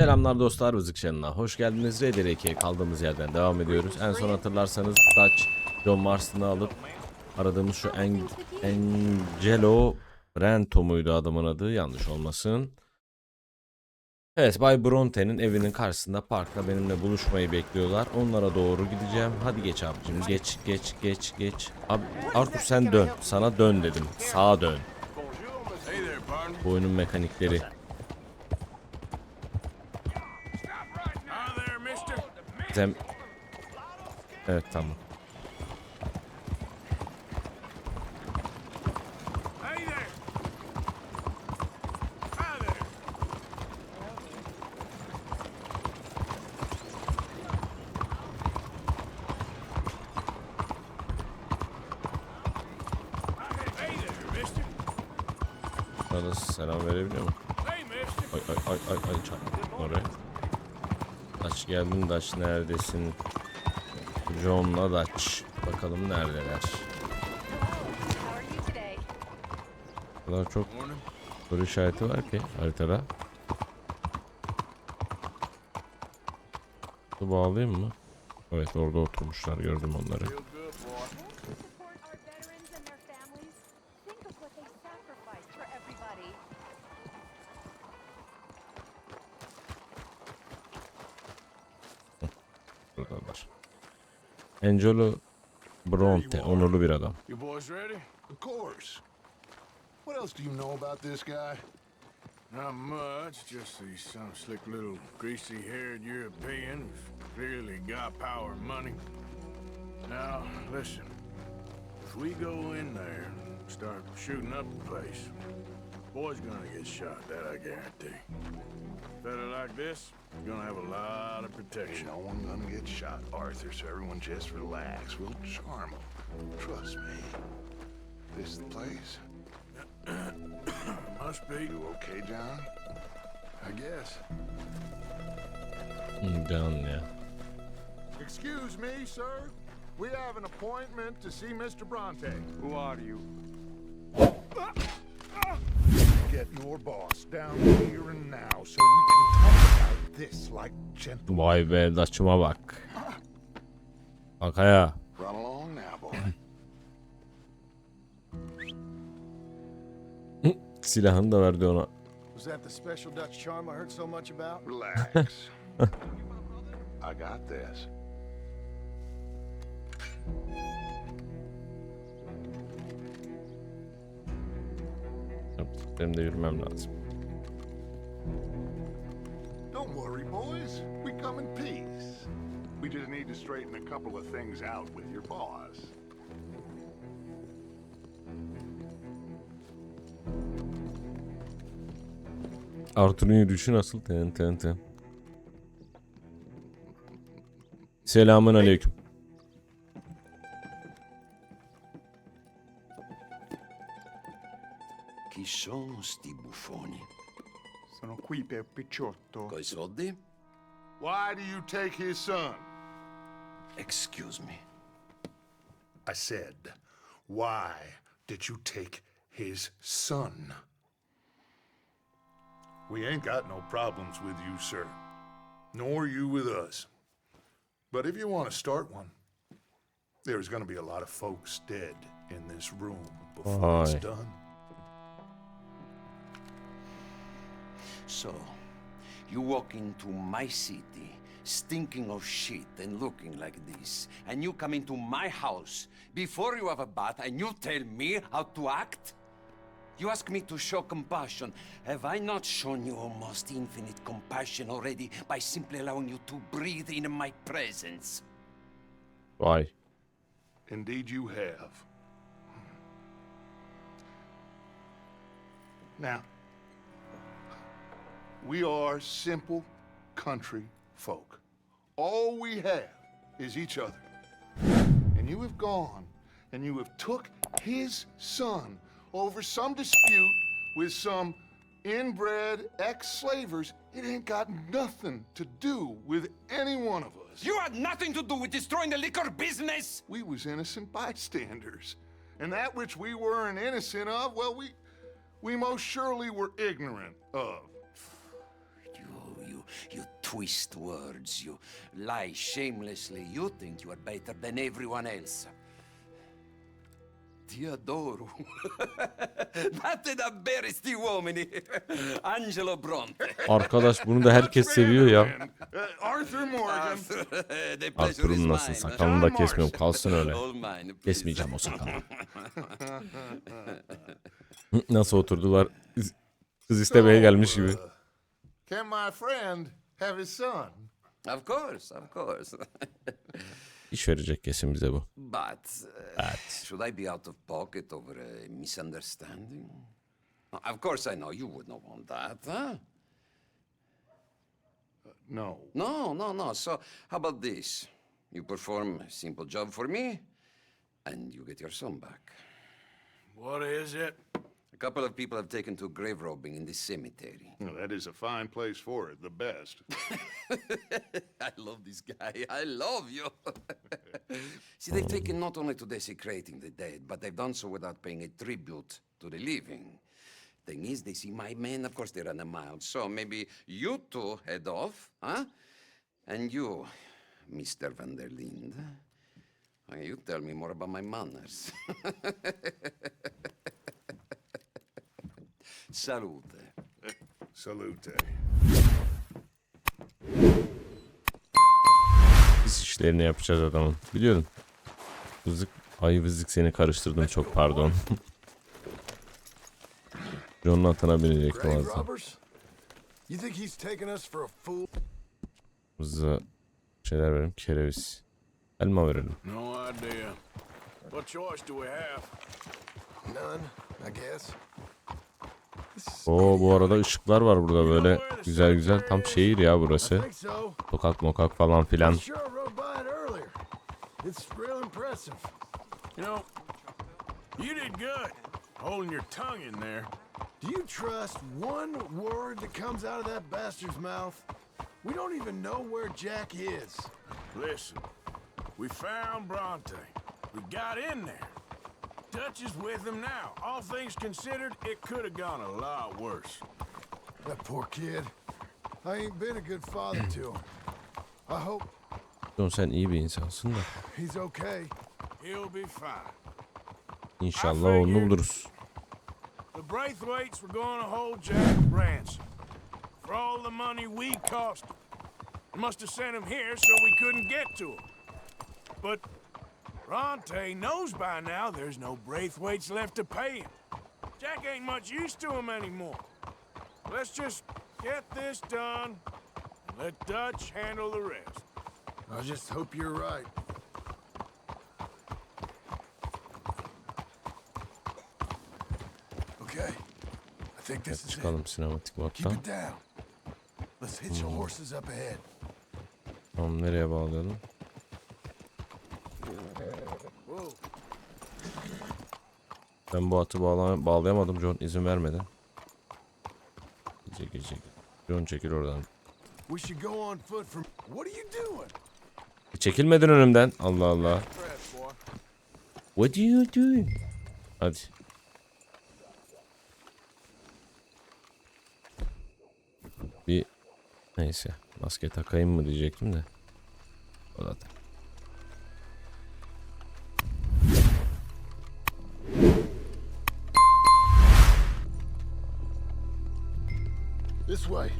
Selamlar dostlar Rızık Channel'a hoş geldiniz. Raider 2'ye kaldığımız yerden devam ediyoruz. En son hatırlarsanız Dutch John Marston'ı alıp aradığımız şu en Angelo Brento muydu adamın adı yanlış olmasın. Evet Bay Bronte'nin evinin karşısında parkta benimle buluşmayı bekliyorlar. Onlara doğru gideceğim. Hadi geç abicim geç geç geç geç. Abi Arthur sen dön. Sana dön dedim. Sağa dön. Bu oyunun mekanikleri. Zem... Evet tamam. Burada selam verebiliyor mu? Ay ay ay ay ay çarptım oraya. Daç geldin Daç neredesin? John'la Daç. Bakalım neredeler. O kadar çok soru işareti var ki haritada. Bu bağlayayım mı? Evet orada oturmuşlar gördüm onları. Angelo Bronte onurlu bir adam. You boys ready? Of course. What else do you know about this guy? Not much, just he's some slick little greasy-haired European who's clearly got power and money. Now, listen. If we go in there and start shooting up the place, boy's gonna get shot, that I guarantee. Fella like this, you're gonna have a lot of Ain't protection. no one gonna get shot, Arthur, so everyone just relax. We'll charm him. Trust me. This the place? Must be. You okay, John? I guess. I'm done now. Excuse me, sir. We have an appointment to see Mr. Bronte. Who are you? Ah! Vay be Daç'ıma bak. Bak ya. Silahını da verdi ona. Was that the special Dutch charm I heard so much about? Relax. I got this. Benim de yürümem lazım. Don't worry, boys. We come in peace. We just need to straighten a couple of things out with your boss. Arthur'un yürüyüşü nasıl? Ten ten ten. Selamun aleyküm. Sono qui per Picciotto. Coi soldi? Why do you take his son? Excuse me. I said, why did you take his son? We ain't got no problems with you, sir. Nor you with us. But if you want to start one, there's going to be a lot of folks dead in this room before it's Aye. done. So, you walk into my city, stinking of shit and looking like this, and you come into my house before you have a bath and you tell me how to act? You ask me to show compassion. Have I not shown you almost infinite compassion already by simply allowing you to breathe in my presence? Why? Indeed, you have. Now, we are simple country folk. All we have is each other. And you have gone and you have took his son over some dispute with some inbred ex-slavers. It ain't got nothing to do with any one of us. You had nothing to do with destroying the liquor business! We was innocent bystanders. And that which we weren't innocent of, well, we we most surely were ignorant of. You, twist words, you lie shamelessly. You think you are better than everyone else. Ti adoro. Date davvero sti uomini. Angelo Bronte. Arkadaş bunu da herkes seviyor ya. Uh, Arthur Morgan. Arthur'un nasıl sakalını da kesmiyorum kalsın öyle. Kesmeyeceğim o sakalı. Nasıl oturdular? Kız- Kız istemeye gelmiş gibi. Can my friend have his son? Of course, of course. İş verecek kesin bize bu. But uh, should I be out of pocket over a misunderstanding? Of course, I know you would not want that, huh? No. No, no, no. So, how about this? You perform a simple job for me, and you get your son back. What is it? A couple of people have taken to grave robbing in this cemetery. Well, that is a fine place for it, the best. I love this guy. I love you. See, they've taken not only to desecrating the dead, but they've done so without paying a tribute to the living. Thing is, they see my men, of course, they run a mile. So maybe you two head off, huh? And you, Mr. Van der Linde, you tell me more about my manners. Salute. Salute. Biz işlerini yapacağız adamın. Biliyordum. Vızık, ay vızık seni karıştırdım çok pardon. John'un atına binecektim az daha. robbers? You think he's taking us for a fool? Hızlı şeyler verelim. Kereviz. Elma verelim. No idea. What choice do we have? None, I guess. Oo bu arada ışıklar var burada böyle güzel güzel. Tam şehir ya burası. Sokak mokak falan filan. Do you trust one word that comes out of that bastard's mouth? We don't even know where Jack is. Listen, we found Bronte. We got in there. Dutch is with him now. All things considered, it could have gone a lot worse. That poor kid. I ain't been a good father to him. I hope John sen iyi bir insansın da. he's okay. He'll be fine. İnşallah onu buluruz. The Braithwaites were going to hold Jack ransom for all the money we cost him. They must have sent him here so we couldn't get to him. But Bronte knows by now there's no Braithwaites left to pay him. Jack ain't much use to him anymore. Let's just get this done and let Dutch handle the rest. I just hope you're right. Okay. I think this is it. Çıkalım sinematik Keep moddan. it down. Let's hitch the horses up ahead. Tamam nereye bağlayalım? Ben bu atı bağla bağlayamadım John izin vermeden. Gece gece. John çekil oradan. Doing? Çekilmeden önümden. Allah Allah. What are you doing? Hadi. Bir neyse maske takayım mı diyecektim de. O da This way.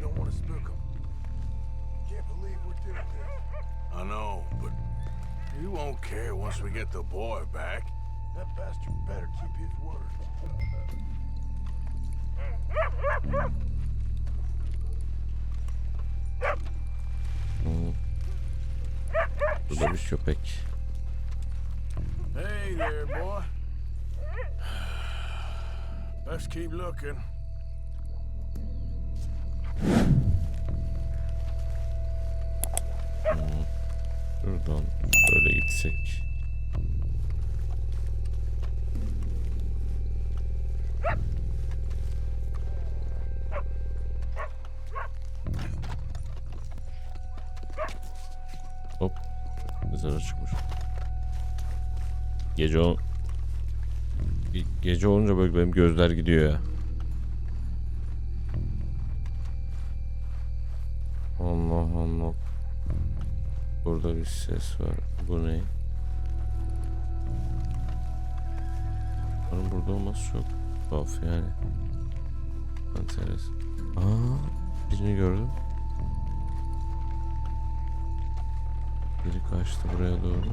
We don't want to spook them. Can't believe we're doing this. I know, but he won't care once we get the boy back. That bastard better keep his word. Burada bir köpek. Hey there, boy. Let's keep looking. Şuradan böyle gitsek. Hop. Mezara çıkmış. Gece o... Ge- Gece olunca böyle benim gözler gidiyor ya. Allah. Burada bir ses var. Bu ne? Bunların burada olması çok tuhaf yani. Enteresan. Aa, birini gördüm. Biri kaçtı buraya doğru.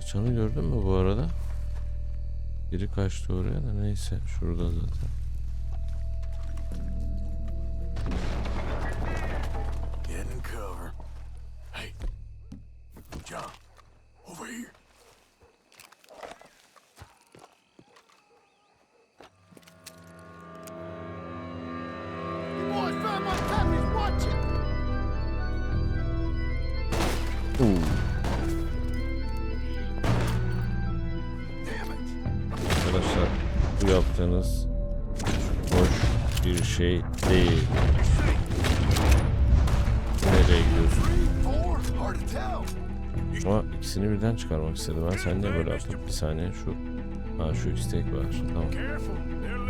Kaçanı gördün mü bu arada? Biri kaçtı oraya da neyse şurada zaten. Şey değil. Nereye gidiyorsun? Ama ikisini birden çıkarmak istedim ben. Sen niye böyle yaptın? Bir saniye şu... Ha şu istek var. Tamam. Careful, they're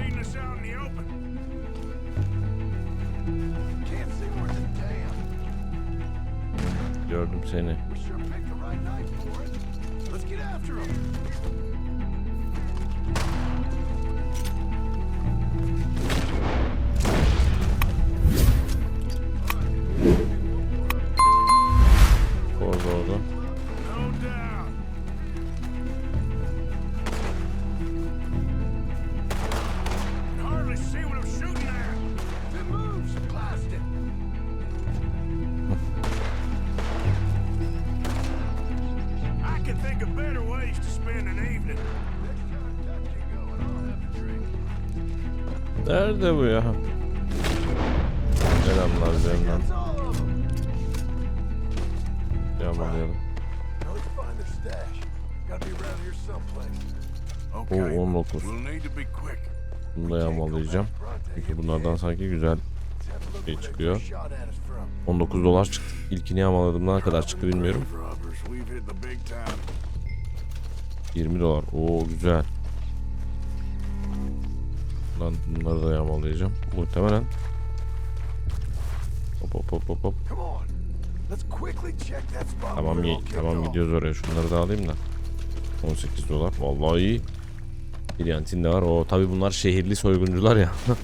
Nerede bu ya? Selamlar canım. Yağmalayalım. Oo, 19. we'll need to be quick. Bunu da yağmalayacağım. Çünkü bunlardan sanki güzel şey çıkıyor. first shot at us from. 19 dolar çıktı. İlkini yağmaladım. Ne kadar çıktı bilmiyorum. Robbers, we've hit the big time. 20 dolar. Oo güzel. Lan bunları da yağmalayacağım. Muhtemelen. Hop hop hop hop hop. Tamam Tamam gidiyoruz oraya. Şunları da alayım da. 18 dolar. Vallahi iyi. Brilliant'in de var. O tabi bunlar şehirli soyguncular ya.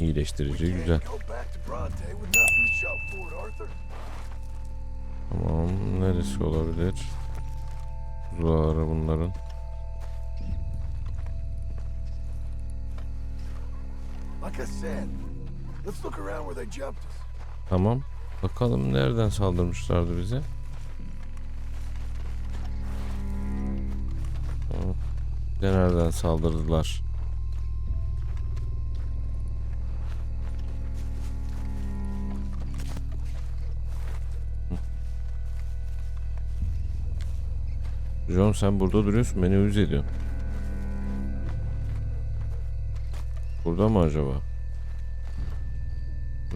İyileştirici güzel. Tamam. Neresi olabilir? Uzağları bunların. Tamam. Bakalım nereden saldırmışlardı bize. De nereden saldırdılar? John sen burada duruyorsun beni uyuz. Burada mı acaba?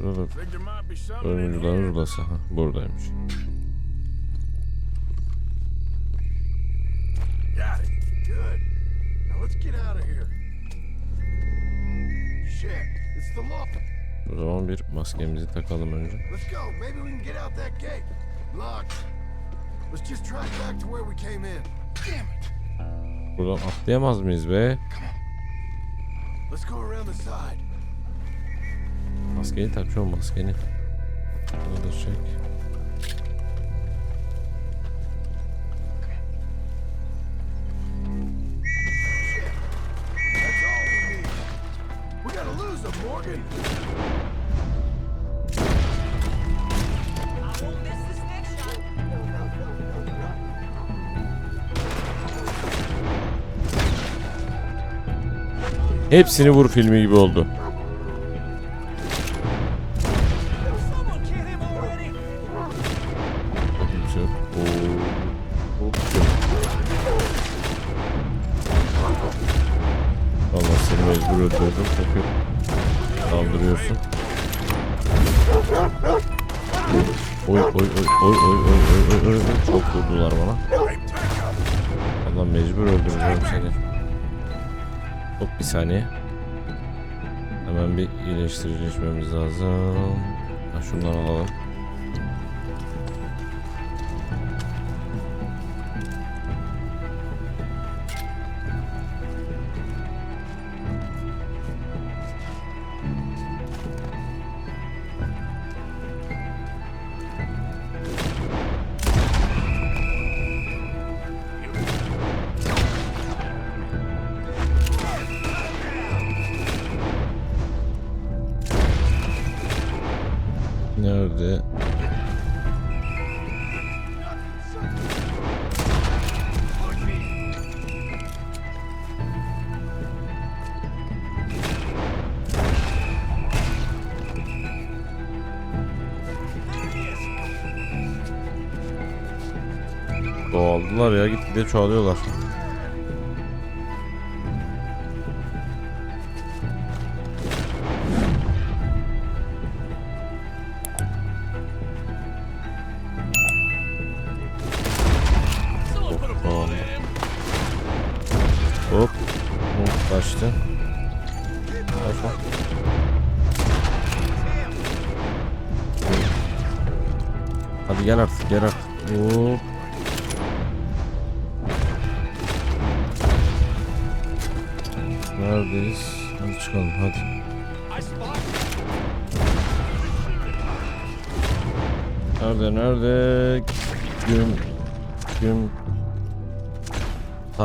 Burada here. rulası. Ha, buradaymış. O zaman bir maskemizi takalım önce. Buradan atlayamaz mıyız be? Maskeni tak şu maskeni. Bunu da çek. Hepsini vur filmi gibi oldu. Hop bir saniye. Hemen bir iyileştirici içmemiz lazım. Ha, şundan alalım. Çoğaldılar ya gitgide çoğalıyorlar.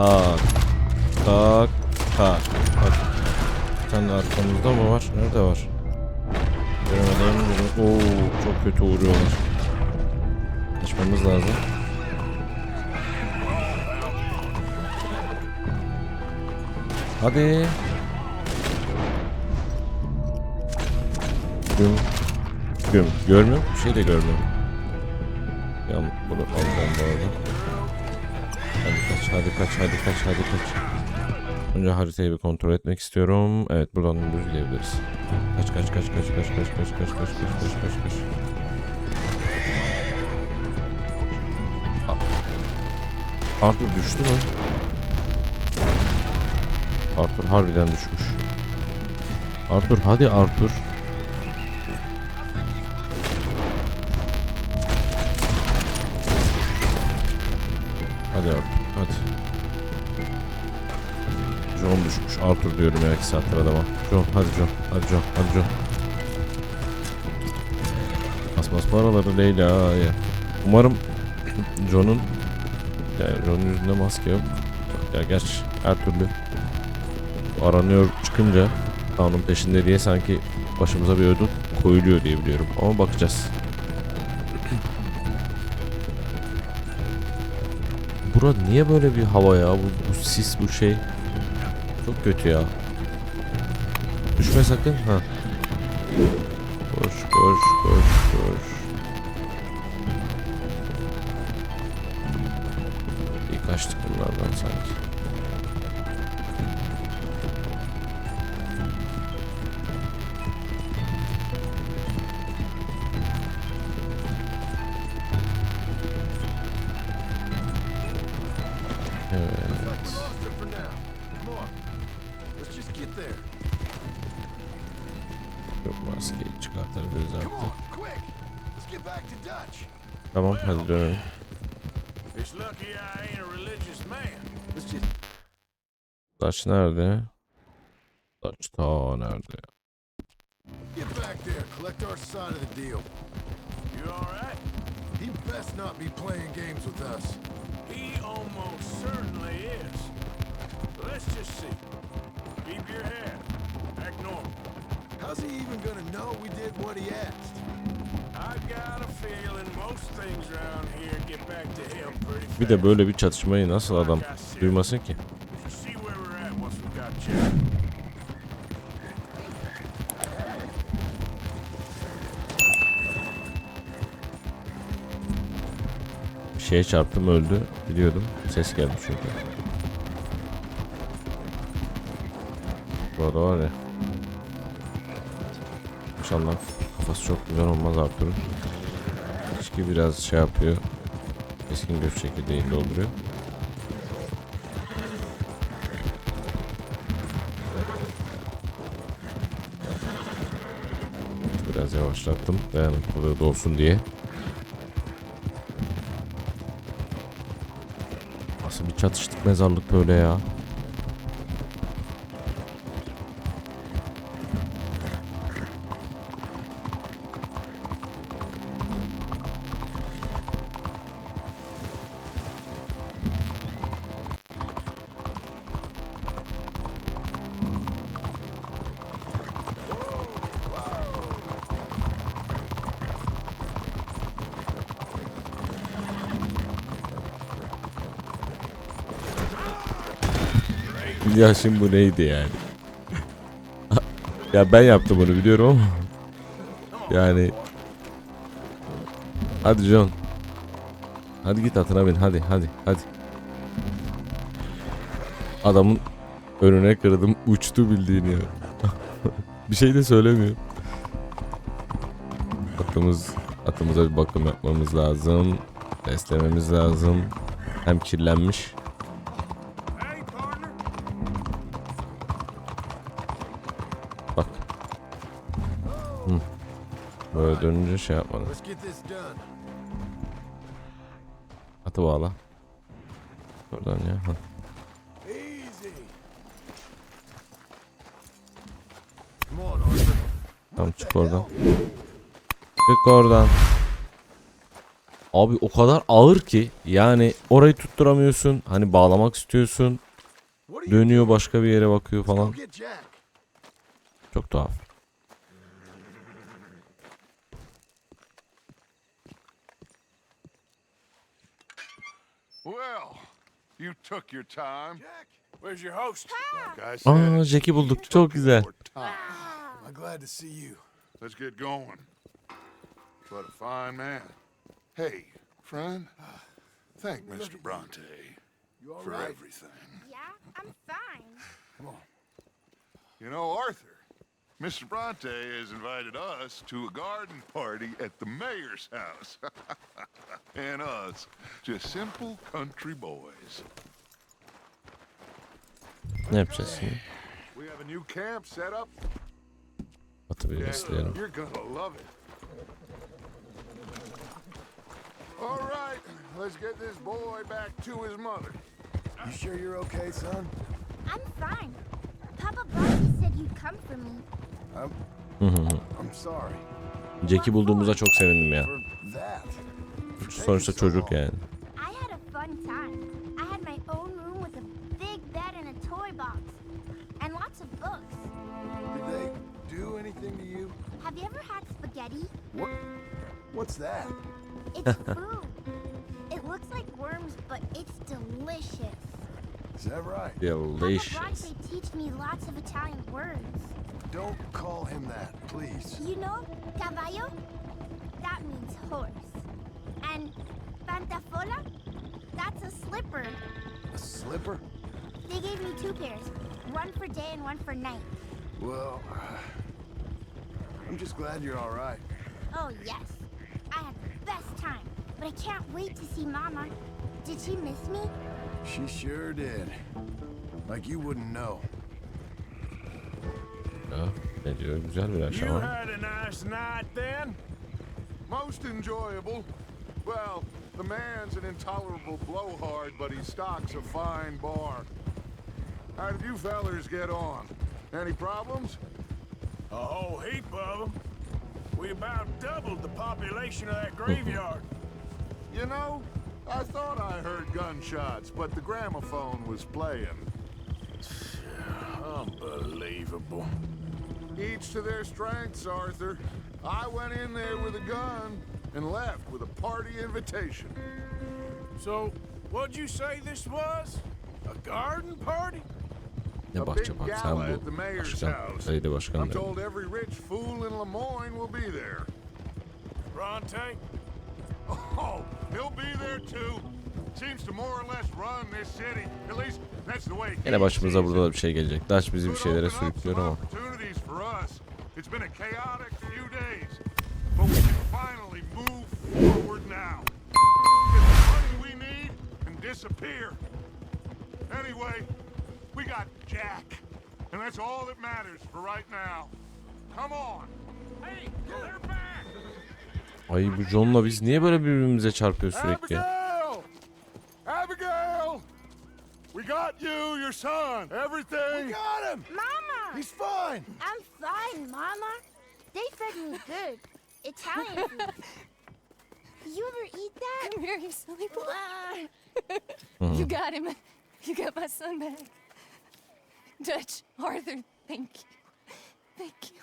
Tak tak tak. Bak. Bir tane arkamızda mı var? Nerede var? Göremedim. göre- Oo çok kötü vuruyorlar. Kaçmamız lazım. Hadi. Güm. Güm. Görmüyorum. Bir şey de görmüyorum. Ya bunu alacağım bu arada. Kaç, hadi kaç, hadi kaç, hadi kaç. Önce haritayı bir kontrol etmek istiyorum. Evet buradan düz gidebiliriz. Kaç kaç kaç kaç kaç kaç kaç kaç kaç kaç kaç kaç kaç. Arthur düştü mü? Arthur harbiden düşmüş. Arthur hadi Arthur. Arthur diyorum ya iki saattir adama. John hadi John. Hadi John. Hadi John. Basmaz paraları Leyla'ya. Umarım John'un yani John'un yüzünde maske yok. Ya gerçi her türlü aranıyor çıkınca kanun peşinde diye sanki başımıza bir ödül koyuluyor diye biliyorum. Ama bakacağız. Bura niye böyle bir hava ya? Bu, bu sis bu şey. Çok kötü ya. Düşme sakın. Ha. Koş koş koş koş. İyi kaçtık bunlardan sanki. Tamam hadi dönelim. It's lucky I ain't a religious man. Let's just Taç nerede? Taç ta nerede? get back there, collect our side of the deal. You alright? He best not be playing games with us. He almost certainly is. Let's just see. Keep your head. Act normal. How's he even gonna know we did what he asked? Bir de böyle bir çatışmayı nasıl adam duymasın ki? Bir şeye çarptım öldü. Biliyordum. Ses geldi çünkü. Burada var ya. İnşallah kafası çok güzel olmaz Arthur'un. İçki biraz şey yapıyor. Keskin göç çekirdeğini dolduruyor. Biraz yavaşlattım. Dayanıklılığı da olsun diye. Nasıl bir çatıştık mezarlık böyle ya. Ya şimdi bu neydi yani? ya ben yaptım bunu biliyorum ama. Yani. Hadi John. Hadi git atına bin hadi hadi hadi. Adamın önüne kırdım uçtu bildiğini ya. bir şey de söylemiyor. Atımız atımıza bir bakım yapmamız lazım. Beslememiz lazım. Hem kirlenmiş. Böyle dönünce şey yapmadı. Let's get this done. Atı bağla. Oradan ya. Arthur. Tamam çık oradan. Çık oradan. Abi o kadar ağır ki yani orayı tutturamıyorsun. Hani bağlamak istiyorsun. Dönüyor başka bir yere bakıyor falan. Çok tuhaf. Well, you took your time. Jack, where's your host? Like I said, Aa Jack'i bulduk. Çok güzel. your time. I'm glad to see you. Let's get going. What a fine man. Hey, friend. Ah, Thank Mr. Bronte You all for right? everything. Yeah, I'm fine. You know, Arthur, Mr. Bronte has invited us to a garden party at the mayor's house. and us, just simple country boys. Ne yapacağız şimdi? We have a new camp set up. Atı bir and besleyelim. You're gonna love it. All right, let's get this boy back to his mother. You sure you're okay, son? I'm fine. Papa Bronte said you'd come for me. Mm-hmm. I'm sorry. Jack'i bulduğumuza çok sevindim ya. Sonuçta çocuk yani. Have you ever had spaghetti? What? What's that? It's food. It looks like worms, but it's delicious. Is that right? Delicious. They teach me lots of Italian words. Don't call him that, please. You know, caballo? That means horse. And pantafola? That's a slipper. A slipper? They gave me two pairs, one for day and one for night. Well, I'm just glad you're all right. Oh, yes. I had the best time. But I can't wait to see Mama. Did she miss me? She sure did. Like you wouldn't know. Ya, ne diyor? Güzel bir akşam You had a nice night then? Most enjoyable. Well, the man's an intolerable blowhard, but he stocks a fine bar. How did you fellers get on? Any problems? A whole heap of them. We about doubled the population of that graveyard. You know, I thought I heard gunshots, but the gramophone was playing. Unbelievable. Each to their strengths, Arthur. I went in there with a gun and left with a party invitation. So, what'd you say this was? A garden party? Ne A bahçe big bak sen gala at bu the mayor's başkan, house. belediye başkanı I'm told every rich fool in Lemoyne will be there. Bronte? Oh, He'll be there too. Seems to more or less run this city. At least that's the way. Yine başımıza burada da bir şey gelecek. Daç bizi bir şeylere open sürüklüyor ama. Opportunities for us. It's been a chaotic few days, but we can finally move forward now. Get the money we need and disappear. Anyway, we got Jack, and that's all that matters for right now. Come on. Hey, they're back. Ay bu John'la biz niye böyle birbirimize çarpıyoruz sürekli? Abigail! Abigail! We got you, your son, everything. We got him! Mama! He's fine! I'm fine, Mama. They fed me good. Italian food. you ever eat that? Come here, you silly boy. you got him. You got my son back. Dutch, Arthur, thank you. Thank you.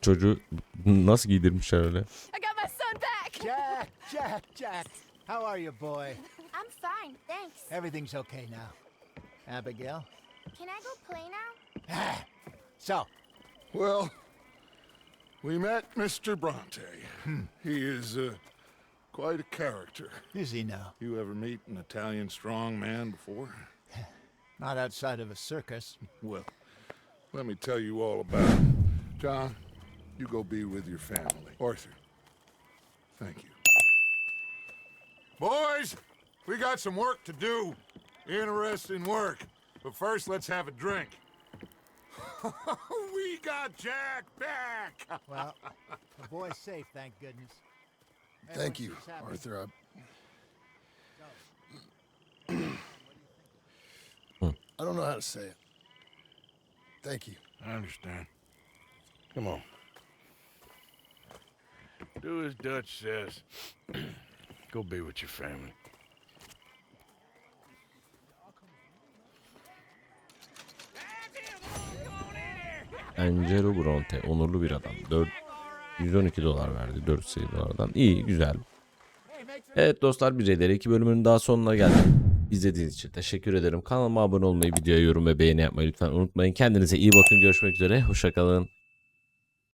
Çocuğu nasıl giydirmişler öyle? I got my son back. Jack, Jack, Jack. How are you, boy? I'm fine, thanks. Everything's okay now. Abigail? Can I go play now? So, Well, we met Mr. Bronte. He is uh, quite a character. is he now? You ever meet an Italian strong man before? Not outside of a circus. Well, let me tell you all about him. John, you go be with your family. Arthur, thank you. Boys, we got some work to do. Interesting work. But first, let's have a drink. we got Jack back. Well, the boy's safe, thank goodness. Thank you, Arthur. I... I don't know how to say it. Thank you. I understand. Come on. Do as Dutch says. Go be with your family. Angelo Bronte onurlu bir adam. 4 112 dolar verdi 4 sayı dolardan. İyi güzel. Evet dostlar bir Eder 2 bölümünün daha sonuna geldik. İzlediğiniz için teşekkür ederim. Kanalıma abone olmayı, videoya yorum ve beğeni yapmayı lütfen unutmayın. Kendinize iyi bakın. Görüşmek üzere. Hoşçakalın.